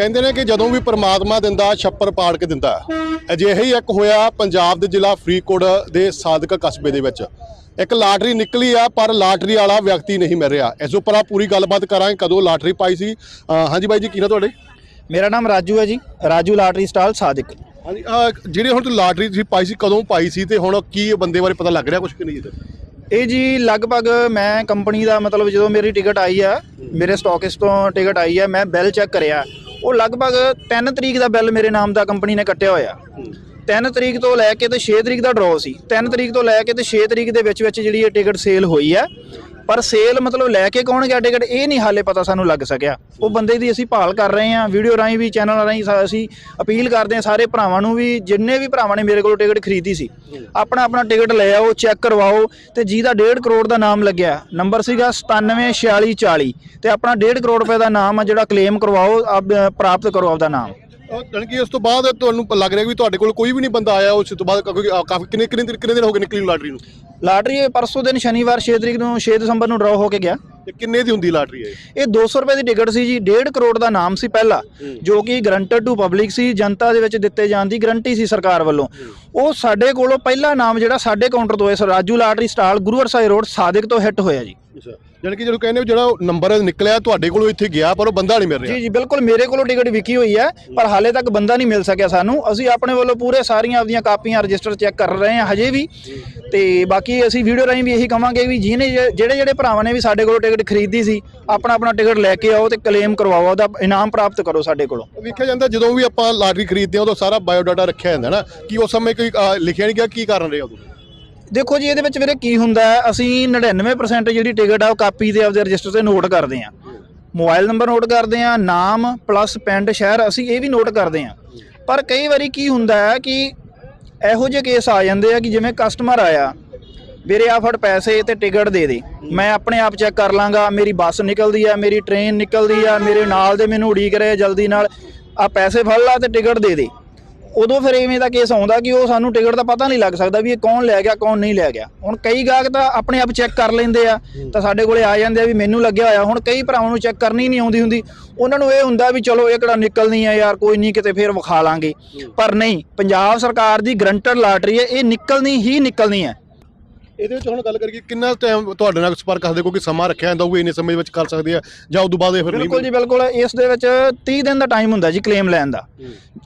ਕਹਿੰਦੇ ਨੇ ਕਿ ਜਦੋਂ ਵੀ ਪ੍ਰਮਾਤਮਾ ਦਿੰਦਾ ਛੱਪਰ ਪਾੜ ਕੇ ਦਿੰਦਾ। ਅਜਿਹਾ ਹੀ ਇੱਕ ਹੋਇਆ ਪੰਜਾਬ ਦੇ ਜ਼ਿਲ੍ਹਾ ਫਰੀਦਕੋਟ ਦੇ ਸਾਦਕ ਕਸਬੇ ਦੇ ਵਿੱਚ। ਇੱਕ ਲਾਟਰੀ ਨਿਕਲੀ ਆ ਪਰ ਲਾਟਰੀ ਵਾਲਾ ਵਿਅਕਤੀ ਨਹੀਂ ਮਿਲ ਰਿਹਾ। ਇਸ ਉੱਪਰ ਆ ਪੂਰੀ ਗੱਲਬਾਤ ਕਰਾਂਗੇ ਕਦੋਂ ਲਾਟਰੀ ਪਾਈ ਸੀ। ਹਾਂਜੀ ਬਾਈ ਜੀ ਕੀ ਨਾ ਤੁਹਾਡੇ? ਮੇਰਾ ਨਾਮ ਰਾਜੂ ਹੈ ਜੀ ਰਾਜੂ ਲਾਟਰੀ ਸਟਾਲ ਸਾਦਿਕ। ਹਾਂਜੀ ਜਿਹੜੇ ਹੁਣ ਤੁਸੀਂ ਲਾਟਰੀ ਤੁਸੀਂ ਪਾਈ ਸੀ ਕਦੋਂ ਪਾਈ ਸੀ ਤੇ ਹੁਣ ਕੀ ਬੰਦੇ ਬਾਰੇ ਪਤਾ ਲੱਗ ਰਿਹਾ ਕੁਝ ਕਿ ਨਹੀਂ ਜੀ ਇਹ ਜੀ ਲਗਭਗ ਮੈਂ ਕੰਪਨੀ ਦਾ ਮਤਲਬ ਜਦੋਂ ਮੇਰੀ ਟਿਕਟ ਆਈ ਆ ਮੇਰੇ ਸਟਾਕਿਸ ਤੋਂ ਟਿਕਟ ਆਈ ਆ ਮੈਂ ਬਿੱਲ ਚੈੱਕ ਕਰਿਆ। ਉਹ ਲਗਭਗ 3 ਤਰੀਕ ਦਾ ਬਿੱਲ ਮੇਰੇ ਨਾਮ ਦਾ ਕੰਪਨੀ ਨੇ ਕੱਟਿਆ ਹੋਇਆ। 3 ਤਰੀਕ ਤੋਂ ਲੈ ਕੇ ਤੇ 6 ਤਰੀਕ ਦਾ ਡਰਾਅ ਸੀ। 3 ਤਰੀਕ ਤੋਂ ਲੈ ਕੇ ਤੇ 6 ਤਰੀਕ ਦੇ ਵਿੱਚ ਵਿੱਚ ਜਿਹੜੀ ਇਹ ਟਿਕਟ ਸੇਲ ਹੋਈ ਹੈ ਪਰ ਸੇਲ ਮਤਲਬ ਲੈ ਕੇ ਕੌਣ ਗਿਆ ਟਿਕਟ ਇਹ ਨਹੀਂ ਹਾਲੇ ਪਤਾ ਸਾਨੂੰ ਲੱਗ ਸਕਿਆ। ਉਹ ਬੰਦੇ ਦੀ ਅਸੀਂ ਭਾਲ ਕਰ ਰਹੇ ਹਾਂ ਵੀਡੀਓ ਰਾਹੀਂ ਵੀ ਚੈਨਲ ਰਾਹੀਂ ਸਾ- ਅਸੀਂ ਅਪੀਲ ਕਰਦੇ ਹਾਂ ਸਾਰੇ ਭਰਾਵਾਂ ਨੂੰ ਵੀ ਜਿੰਨੇ ਵੀ ਭਰਾਵਾਂ ਨੇ ਮੇਰੇ ਕੋਲੋਂ ਟਿਕਟ ਖਰੀਦੀ ਸੀ ਆਪਣਾ ਆਪਣਾ ਟਿਕਟ ਲੈ ਆਓ ਚੈੱਕ ਕਰਵਾਓ ਤੇ ਜਿਹਦਾ 1.5 ਕਰੋੜ ਦਾ ਨਾਮ ਲੱਗਿਆ ਨੰਬਰ ਸੀਗਾ 974640 ਤੇ ਆਪਣਾ 1.5 ਕਰੋੜ ਰੁਪਏ ਦਾ ਨਾਮ ਆ ਜਿਹੜਾ ਕਲੇਮ ਕਰਵਾਓ ਆਪ- ਪ੍ਰਾਪਤ ਕਰੋ ਆਪਦਾ ਨਾਮ। ਜਾਣੀ ਕਿ ਉਸ ਤੋਂ ਬਾਅਦ ਤੁਹਾਨੂੰ ਲੱਗ ਰਿਹਾ ਵੀ ਤੁਹਾਡੇ ਕੋਲ ਕੋਈ ਵੀ ਨਹੀਂ ਬੰਦਾ ਆਇਆ ਉਸ ਤੋਂ ਬਾਅਦ ਕਿਉਂਕਿ ਕਾਫੀ ਕਿੰਨੇ ਕਿੰਨੇ ਦਿਨ ਕਿੰਨੇ ਦਿਨ ਹੋ ਗਏ ਨਿਕਲੀ ਲਾਟਰੀ ਨੂੰ? ਲਾਟਰੀ ਇਹ ਪਰਸੋਂ ਦਿਨ ਸ਼ਨੀਵਾਰ 6 ਤਰੀਕ ਨੂੰ 6 ਦਸੰਬਰ ਨੂੰ ਡਰਾਅ ਹੋ ਕੇ ਗਿਆ। ਤੇ ਕਿੰਨੇ ਦੀ ਹੁੰਦੀ ਲਾਟਰੀ ਇਹ? ਇਹ 200 ਰੁਪਏ ਦੀ ਟਿਕਟ ਸੀ ਜੀ 1.5 ਕਰੋੜ ਦਾ ਨਾਮ ਸੀ ਪਹਿਲਾ ਜੋ ਕਿ ਗਰੰਟਡ ਟੂ ਪਬਲਿਕ ਸੀ ਜਨਤਾ ਦੇ ਵਿੱਚ ਦਿੱਤੇ ਜਾਣ ਦੀ ਗਰੰਟੀ ਸੀ ਸਰਕਾਰ ਵੱਲੋਂ। ਉਹ ਸਾਡੇ ਕੋਲੋਂ ਪਹਿਲਾ ਨਾਮ ਜਿਹੜਾ ਸਾਡੇ ਕਾਊਂਟਰ ਤੋਂ ਇਸ Raju lottery stall Guru Har Sahai road Sadiq ਤੋਂ ਹਿੱਟ ਹੋਇਆ ਜੀ। ਜਾਣੀ ਕਿ ਜਦੋਂ ਕਹਿੰਦੇ ਹੋ ਜਿਹੜਾ ਨੰਬਰ ਨਿਕਲਿਆ ਤੁਹਾਡੇ ਕੋਲੋਂ ਇੱਥੇ ਗਿਆ ਪਰ ਉਹ ਬੰਦਾ ਨਹੀਂ ਮਿਲ ਰਿਹਾ। ਜੀ ਜੀ ਬਿਲਕੁਲ ਮੇਰੇ ਕੋਲੋਂ ਟਿਕਟ ਵਿਕੀ ਹੋਈ ਹੈ ਪਰ ਹਾਲੇ ਤੱਕ ਬੰਦਾ ਨਹੀਂ ਮਿਲ ਸਕਿਆ ਸਾਨੂੰ। ਅਸੀਂ ਆਪਣੇ ਵੱਲੋਂ ਪੂਰੇ ਸਾਰੀਆਂ ਆਪਦੀਆਂ ਕਾਪੀਆਂ ਰਜਿਸਟਰ ਚੈੱਕ ਕਰ ਰਹੇ ਹਾਂ ਹਜੇ ਵੀ। ਤੇ ਬਾਕੀ ਅਸੀਂ ਵੀਡੀਓ ਰਾਹੀਂ ਵੀ ਇਹੀ ਕਵਾਂਗੇ ਵੀ ਜਿਹਨੇ ਜਿਹੜੇ ਜਿਹੜੇ ਭਰਾਵਾਂ ਨੇ ਵੀ ਸਾਡੇ ਕੋਲੋਂ ਟਿਕਟ ਖਰੀਦੀ ਸੀ ਆਪਣਾ ਆਪਣਾ ਟਿਕਟ ਲੈ ਕੇ ਆਓ ਤੇ ਕਲੇਮ ਕਰਵਾਓ ਉਹਦਾ ਇਨਾਮ ਪ੍ਰਾਪਤ ਕਰੋ ਸਾਡੇ ਕੋਲੋਂ। ਵੇਖਿਆ ਜਾਂਦਾ ਜਦੋਂ ਵੀ ਆਪਾਂ ਲਾਟਰੀ ਖਰੀਦਦੇ ਹਾਂ ਉਦੋਂ ਸਾਰਾ ਬਾਇਓਡਾਟਾ ਰੱਖਿਆ ਜਾਂਦਾ ਨਾ ਕਿ ਉਸ ਸਮੇਂ ਕੋਈ ਲਿਖਿਆ ਨਹੀਂ ਗਿਆ ਕੀ ਕਾਰਨ ਰਿਹਾ ਉਦੋਂ ਦੇਖੋ ਜੀ, ਇਹਦੇ ਵਿੱਚ ਵੀਰੇ ਕੀ ਹੁੰਦਾ ਅਸੀਂ 99% ਜਿਹੜੀ ਟਿਕਟ ਆ, ਉਹ ਕਾਪੀ ਤੇ ਆਪਦੇ ਰਜਿਸਟਰ ਤੇ ਨੋਟ ਕਰਦੇ ਆ ਮੋਬਾਈਲ ਨੰਬਰ ਨੋਟ ਕਰਦੇ ਆ ਨਾਮ ਪਲੱਸ ਪਿੰਡ, ਸ਼ਹਿਰ, ਅਸੀਂ ਇਹ ਵੀ ਨੋਟ ਕਰਦੇ ਆ ਪਰ ਕਈ ਵਾਰੀ ਕੀ ਹੁੰਦਾ ਹੈ ਕਿ ਇਹੋ ਜਿਹੇ ਕੇਸ ਆ ਜਾਂਦੇ ਆ ਕਿ ਜਿਵੇਂ ਕਸਟਮਰ ਆਇਆ, ਵੀਰੇ ਆ ਫੜ ਪੈਸੇ ਤੇ ਟਿਕਟ ਦੇ ਦੇ, ਮੈਂ ਆਪਣੇ ਆਪ ਚੈੱਕ ਕਰ ਲਾਂਗਾ, ਮੇਰੀ ਬੱਸ ਨਿਕਲਦੀ ਆ, ਮੇਰੀ ਟ੍ਰੇਨ ਨਿਕਲਦੀ ਆ, ਮੇਰੇ ਨਾਲ ਦੇ ਮੈਨੂੰ ਉਡੀਕ ਰਹੇ ਜਲਦੀ ਨਾਲ ਆ ਪੈਸੇ ਫੜ ਲਾ ਤੇ ਟਿਕਟ ਦੇ ਦੇ। ਉਦੋਂ ਫਿਰ ਐਵੇਂ ਦਾ ਕੇਸ ਆਉਂਦਾ ਕਿ ਉਹ ਸਾਨੂੰ ਟਿਕਟ ਦਾ ਪਤਾ ਨਹੀਂ ਲੱਗ ਸਕਦਾ ਵੀ ਇਹ ਕੌਣ ਲੈ ਗਿਆ ਕੌਣ ਨਹੀਂ ਲੈ ਗਿਆ। ਹੁਣ ਕਈ ਗਾਹਕ ਤਾਂ ਆਪਣੇ ਆਪ ਚੈੱਕ ਕਰ ਲੈਂਦੇ ਆ ਤਾਂ ਸਾਡੇ ਕੋਲੇ ਆ ਜਾਂਦੇ ਆ ਵੀ ਮੈਨੂੰ ਲੱਗਿਆ ਹੋਇਆ। ਹੁਣ ਕਈ ਭਰਾਵਾਂ ਨੂੰ ਚੈੱਕ ਕਰਨੀ ਨਹੀਂ ਆਉਂਦੀ ਹੁੰਦੀ। ਉਹਨਾਂ ਨੂੰ ਇਹ ਹੁੰਦਾ ਵੀ ਚਲੋ ਇਹ ਕਿਹੜਾ ਨਿਕਲਣੀ ਆ ਯਾਰ ਕੋਈ ਨਹੀਂ ਕਿਤੇ ਫੇਰ ਵਿਖਾ ਲਾਂਗੇ। ਪਰ ਨਹੀਂ ਪੰਜਾਬ ਸਰਕਾਰ ਦੀ ਗਰੰਟਡ ਲਾਟਰੀ ਹੈ ਇਹ ਨਿਕਲਣੀ ਹੀ ਨਿਕਲਣੀ ਹੈ। ਇਹਦੇ ਵਿੱਚ ਹੁਣ ਗੱਲ ਕਰੀਏ ਕਿੰਨਾ ਟਾਈਮ ਤੁਹਾਡੇ ਨਾਲ ਸੰਪਰਕ ਕਰਦੇ ਕੋਈ ਸਮਾਂ ਰੱਖਿਆ ਜਾਂਦਾ ਉਹ ਇੰਨੇ ਸਮੇਂ ਵਿੱਚ ਕਰ ਸਕਦੇ ਆ ਜਾਂ ਉਦੋਂ ਬਾਅਦ ਇਹ ਫਿਰ ਨਹੀਂ ਬਿਲਕੁਲ ਜੀ ਬਿਲਕੁਲ। ਇਸ ਦੇ ਵਿੱਚ 30 ਦਿਨ ਦਾ ਟਾਈਮ ਹੁੰਦਾ ਜੀ ਕਲੇਮ ਲੈਣ ਦਾ।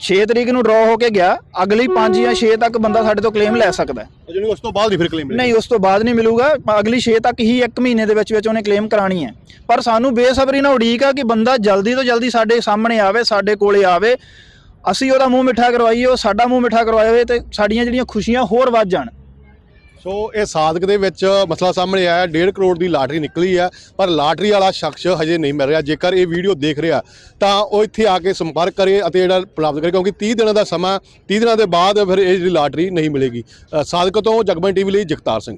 6 ਤਰੀਕ ਨੂੰ ਡਰਾਅ ਹੋ ਕੇ ਗਿਆ ਅਗਲੀ 5 ਜਾਂ 6 ਤੱਕ ਬੰਦਾ ਸਾਡੇ ਤੋਂ ਕਲੇਮ ਲੈ ਸਕਦਾ ਜਾਣੀ ਉਸ ਤੋਂ ਬਾਅਦ ਹੀ ਫਿਰ ਕਲੇਮ ਨਹੀਂ ਉਸ ਤੋਂ ਬਾਅਦ ਨਹੀਂ ਮਿਲੂਗਾ। ਅਗਲੀ 6 ਤੱਕ ਹੀ 1 ਮਹੀਨੇ ਦੇ ਵਿੱਚ ਵਿੱਚ ਉਹਨੇ ਕਲੇਮ ਕਰਾਣੀ ਹੈ। ਪਰ ਸਾਨੂੰ ਬੇਸਬਰੀ ਨਾਲ ਉਡੀਕ ਆ ਕਿ ਬੰਦਾ ਜਲਦੀ ਤੋਂ ਜਲਦੀ ਸਾਡੇ ਸਾਹਮਣੇ ਆਵੇ ਸਾਡੇ ਕੋਲੇ ਆਵੇ। ਅਸੀਂ ਉਹਦਾ ਮੂੰਹ ਮਿੱਠਾ ਕਰਵਾਈਏ ਉਹ ਸਾਡਾ ਮੂੰਹ ਮਿੱਠਾ ਕਰਵਾਏ ਤੇ ਸਾਡੀਆਂ ਜਿਹੜੀਆਂ ਖੁਸ਼ੀਆਂ ਹੋਰ ਵੱਧ ਜਾਣ। ਸੋ ਇਹ ਸਾਦਕ ਦੇ ਵਿੱਚ ਮਸਲਾ ਸਾਹਮਣੇ ਆਇਆ 1.5 ਕਰੋੜ ਦੀ ਲਾਟਰੀ ਨਿਕਲੀ ਹੈ ਪਰ ਲਾਟਰੀ ਵਾਲਾ ਸ਼ਖਸ ਹਜੇ ਨਹੀਂ ਮਿਲ ਰਿਹਾ ਜੇਕਰ ਇਹ ਵੀਡੀਓ ਦੇਖ ਰਿਹਾ ਤਾਂ ਉਹ ਇੱਥੇ ਆ ਕੇ ਸੰਪਰਕ ਕਰੇ ਅਤੇ ਜਿਹੜਾ ਪ੍ਰਾਪਤ ਕਰੇ ਕਿਉਂਕਿ 30 ਦਿਨਾਂ ਦਾ ਸਮਾਂ 30 ਦਿਨਾਂ ਦੇ ਬਾਅਦ ਫਿਰ ਇਹ ਜਿਹੜੀ ਲਾਟਰੀ ਨਹੀਂ ਮਿਲੇਗੀ। ਅ, ਸਾਦਕ ਤੋਂ ਜਗਮਨ ਟੀਵੀ ਲਈ ਜਗਤਾਰ ਸਿੰਘ।